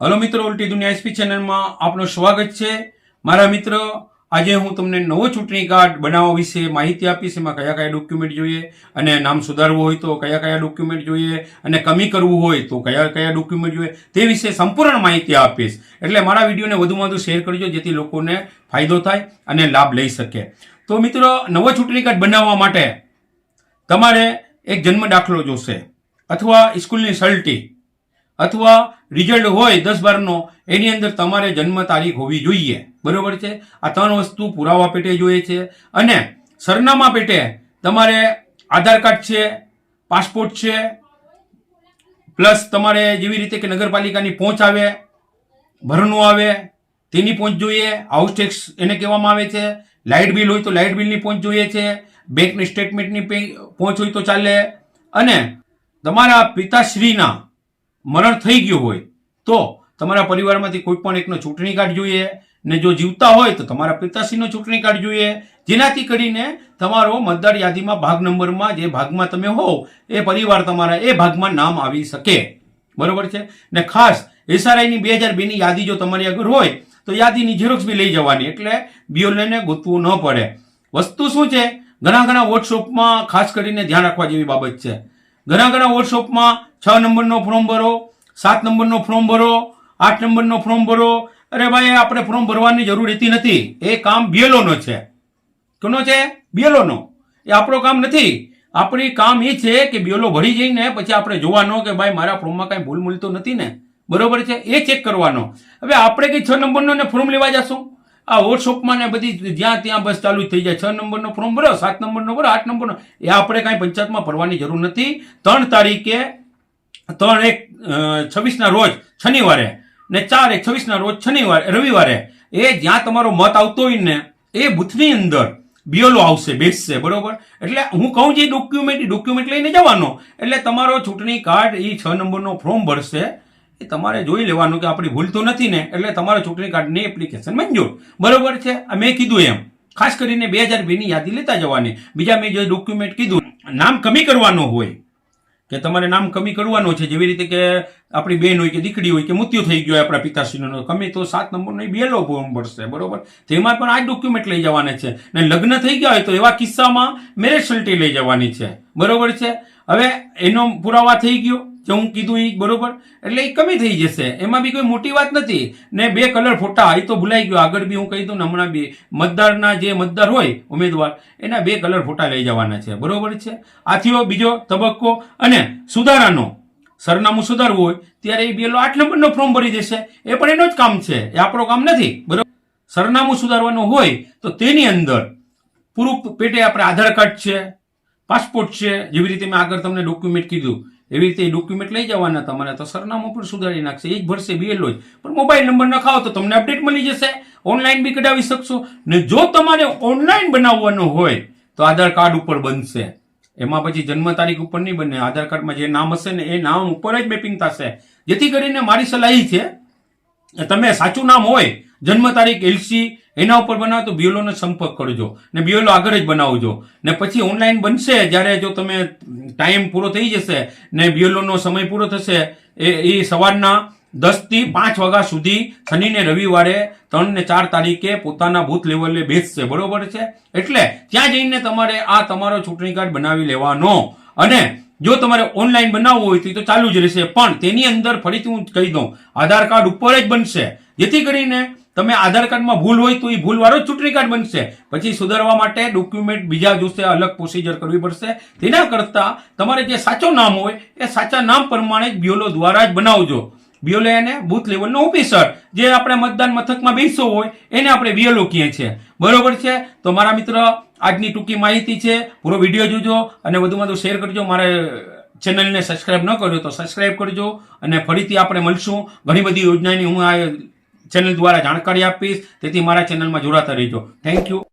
Hello મિત્રો, ઉલટી દુનિયા એસપી ચેનલમાં આપનું સ્વાગત છે. મારા મિત્ર, આજે હું તમને નવો ચૂંટણી કાર્ડ બનાવવા વિશે માહિતી આપીશ. એમાં કયા કયા ડોક્યુમેન્ટ જોઈએ અને નામ સુધારવું હોય તો કયા કયા ડોક્યુમેન્ટ જોઈએ અને કમી કરવું હોય તો કયા કયા ડોક્યુમેન્ટ જોઈએ તે વિશે સંપૂર્ણ માહિતી આપીશ. એટલે મારા વિડીયોને વધુમાં વધુ શેર કરજો, જેથી લોકોને ફાયદો થાય અને લાભ લઈ શકે. તો મિત્રો, નવો ચૂંટણી કાર્ડ બનાવવા માટે તમારે એક જન્મ દાખલો જોશે. અથવા સ્કૂલની સલટી. અથવા રિઝલ્ટ હોય દસ બારનો, એની અંદર તમારે જન્મ તારીખ હોવી જોઈએ. બરોબર છે? આ ત્રણ વસ્તુ પુરાવા પેટે જોઈએ છે. અને સરનામા પેટે તમારે આધાર કાર્ડ છે, પાસપોર્ટ છે, પ્લસ તમારે જેવી રીતે કે નગરપાલિકાની પહોંચ આવે ભરનું આવે, તેની પહોંચ જોઈએ હાઉસ ટેક્સ એને કહેવામાં આવે છે. લાઇટ બિલ હોય તો લાઇટ બિલની પહોંચ જોઈએ છે. બેંકની સ્ટેટમેન્ટની પહોંચ હોય તો ચાલે. અને તમારા પિતાશ્રીના મરણ થઈ ગયું હોય, તો તમારા પરિવારમાંથી કોઈ પણ એકનો ચૂંટણી કાર્ડ જોઈએ ને જો જીવતા હોય, તો તમારા પિતાશ્રીનો ચૂંટણી કાર્ડ જોઈએ. જેનાથી કરીને તમારો મતદાર યાદીમાં ભાગ નંબરમાં જે ભાગમાં તમે હોવ એ પરિવાર તમારા એ ભાગમાં નામ આવી શકે. બરોબર છે? ને ખાસ એસઆરઆઈની બે હજાર બેની યાદી જો તમારી આગળ હોય, તો યાદીની ઝેરોક્ષ બી લઈ જવાની, એટલે બીઓલેને ગોતવું ન પડે. વસ્તુ શું છે? ઘણા ઘણા વોટ્સઅપમાં ખાસ કરીને ધ્યાન રાખવા જેવી બાબત છે. ઘણા ઘણા વોટ્સઅપમાં છ નંબરનો ફોર્મ ભરો, સાત નંબરનો ફોર્મ ભરો, આઠ નંબરનો ફોર્મ ભરો. અરે ભાઈ આપણે ફોર્મ ભરવાની જરૂર રહેતી નથી. એ કામ બીએલઓનો છે. કોનો છે? બીએલઓનો એ આપણો કામ નથી. આપણી કામ એ છે કે બીએલઓ ભરી જઈને પછી આપણે જોવાનો કે ભાઈ, મારા ફોર્મમાં કાંઈ ભૂલ મૂલતો નથી ને? બરોબર છે? એ ચેક કરવાનો. હવે આપણે કઈ છ નંબરનો ને ફોર્મ લેવા જશું? આ વોટ્સઅપમાં ને બધી જ્યાં ત્યાં બસ ચાલુ થઈ જાય. છ નંબરનો ફોર્મ ભરો, સાત નંબરનો ભરો, આઠ નંબરનો. એ આપણે કાંઈ પંચાયતમાં ભરવાની જરૂર નથી. ત્રણ તારીખે ત્રણ એક છવ્વીસના રોજ શનિવારે ને ચાર એક છવ્વીસના રોજ શનિવારે, રવિવારે, એ જ્યાં તમારો મત આવતો હોય ને, એ બુથની અંદર બીઓલો આવશે, બેસશે, બરોબર? એટલે હું કહું જે ડોક્યુમેન્ટ ડોક્યુમેન્ટ લઈને જવાનો. એટલે તમારો ચૂંટણી કાર્ડ એ છ નંબરનો ફોર્મ ભરશે. એ તમારે જોઈ લેવાનું કે આપણી ભૂલ તો નથી ને, એટલે તમારા ચૂંટણી કાર્ડની એપ્લિકેશન મંજૂર. બરોબર છે? મેં કીધું એમ. ખાસ કરીને બે હજાર બેની યાદી લેતા જવાની. બીજા મેં જે ડોક્યુમેન્ટ કીધું, નામ કમી કરવાનું હોય. કે તમારે નામ કમી કરવાનો છે, જેવી રીતે કે આપણી બેન હોય કે દીકરી હોય કે મૃત્યુ થઈ ગયો આપણા પિતાશ્રીનો, કમી તો સાત નંબરનો બેલો ફોર્મ ભરશે બરોબર તેમાં પણ આ ડોક્યુમેન્ટ લઈ જવાના છે. ને લગ્ન થઈ ગયા હોય તો એવા કિસ્સામાં મેરેજ સર્ટી લઈ જવાની છે, બરોબર છે? હવે એનો પુરાવા થઈ ગયો જે હું કીધું એ બરોબર? એટલે એ કમી થઈ જશે. એમાં બી કોઈ મોટી વાત નથી. ને બે કલર ફોટા એ તો ભૂલાઈ ગયો. આગળ બી હું કહી દઉં ને હમણાં બી મતદારના જે મતદાર હોય, ઉમેદવાર, એના બે કલર ફોટા લઈ જવાના છે. બરોબર છે? આથીઓ બીજો તબક્કો. અને સુધારાનો. સરનામું સુધારવું હોય, ત્યારે એ બેલો આઠ નંબરનો ફોર્મ ભરી દેશે. એ પણ એનો જ કામ છે. એ આપણો કામ નથી. બરોબર? સરનામું સુધારવાનું હોય, તો તેની અંદર પૂરું પેટે આપણે આધાર કાર્ડ છે, પાસપોર્ટ છે, જેવી રીતે મેં આગળ તમને ડોક્યુમેન્ટ કીધું. એવી રીતે ડોક્યુમેન્ટ લઈ જવાના, તમારે તો સરનામું પણ સુધારી નાખશે, એ જ ભરશે બીએલઓ પણ મોબાઈલ નંબર નખાવો તો તમને અપડેટ મળી જશે. ઓનલાઈન બી કઢાવી શકશો. ને જો તમારે ઓનલાઈન બનાવવાનું હોય, તો આધાર કાર્ડ ઉપર બનશે. એમાં પછી જન્મ તારીખ ઉપર નહીં બને. આધાર કાર્ડમાં જે નામ હશે ને, એ નામ ઉપર જ મેપિંગ થશે. જેથી કરીને મારી સલાહ એ છે, તમે સાચું નામ હોય જન્મ તારીખ એલસી, એના ઉપર બનાવો તો બીઓલોનો સંપર્ક કરજો. ને બીઓલો આગળ જ બનાવજો. ને પછી ઓનલાઈન બનશે, જ્યારે જો તમે ટાઈમ પૂરો થઈ જશે ને બીઓલોનો સમય પૂરો થશે, એ એ સવારના દસથી પાંચ વાગ્યા સુધી શનિ ને રવિવારે ત્રણ ને ચાર તારીખે પોતાના બૂથ લેવલે બેસશે. બરોબર છે? એટલે ત્યાં જઈને તમારે આ તમારો ચૂંટણી કાર્ડ બનાવી લેવાનો. અને જો તમારે ઓનલાઈન બનાવવું હોય તો ચાલુ જ રહેશે. પણ તેની અંદર ફરીથી હું કહી દઉં, આધાર કાર્ડ ઉપર જ બનશે. જેથી કરીને તમે આધાર કાર્ડમાં ભૂલ હોય તો એ ભૂલવાળો જ ચૂંટણી કાર્ડ બનશે. પછી સુધારવા માટે ડોક્યુમેન્ટ બીજા જોશે અલગ પ્રોસિજર કરવી પડશે. તેના કરતાં તમારે જે સાચો નામ હોય, એ સાચા નામ પ્રમાણે જ બીઓલો દ્વારા જ બનાવજો. બીઓલો એને બૂથ લેવલનો ઓફિસર જે આપણે મતદાન મથકમાં બેસો હોય, એને આપણે બીઓલો કહીએ છીએ. બરોબર છે? તો મારા મિત્ર, આજની ટૂંકી માહિતી છે. પૂરો વીડિયો જોજો અને વધુમાં વધુ શેર કરજો. મારે ચેનલને સબસ્ક્રાઈબ ન કર્યો તો સબસ્ક્રાઈબ કરજો અને ફરીથી આપણે મળશું. ઘણી બધી યોજનાની હું આ ચેનલ દ્વારા જાણકારી આપીશ. તેથી મારા ચેનલમાં જોડાતા રહેજો. Thank you